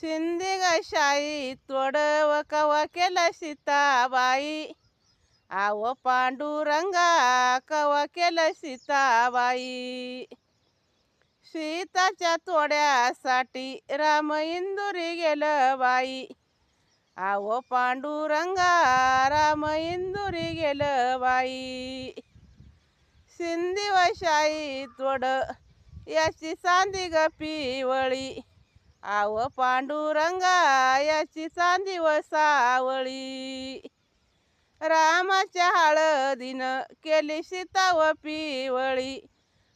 शिंदे शाई तोडव कवा केलं सीताबाई. आव पांडुरंगा कवा केलं सीताबाई. सीताच्या तोड्यासाठी राम इंदुरी गेलं बाई. आव पांडुरंगा राम इंदुरी गेलं बाई. सिंधी वशाई तोड याची सांदी ग पिवळी. आव पांडुरंगा याची चांदी व सावळी. रामाच्या हळदीनं केली सीता व पिवळी.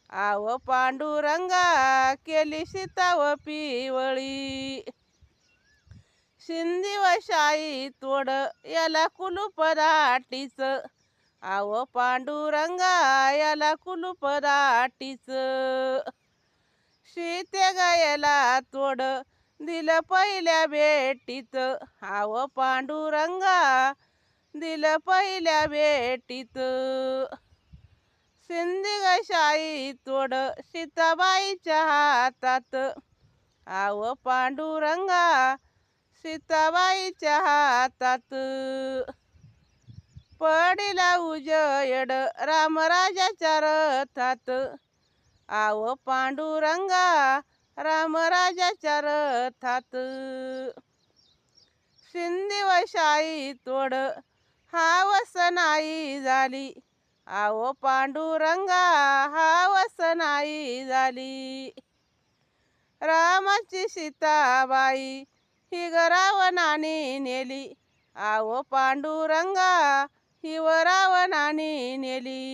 आव पांडुरंगा केली सीता व पिवळी. शिंदी व शाई तोड याला कुलूप दाटीच आव पांडुरंगा याला कुलूप दाटीच सीते गयला तोड दिलं पहिल्या भेटीत. आव पांडुरंगा दिलं पहिल्या भेटीत. सिंधी शाई तोड सीताबाईच्या हातात. आव पांडुरंगा सीताबाईच्या हातात. पडिला उजयड रामराजाच्या रथात. आव पांडुरंगा रामराजाच्या रथात शिंदी वशाई तोड हावस नाही झाली. आव पांडुरंगा हावस नाही झाली. रामाची सीताबाई ही ग नेली. आव पांडुरंगा ही व नेली.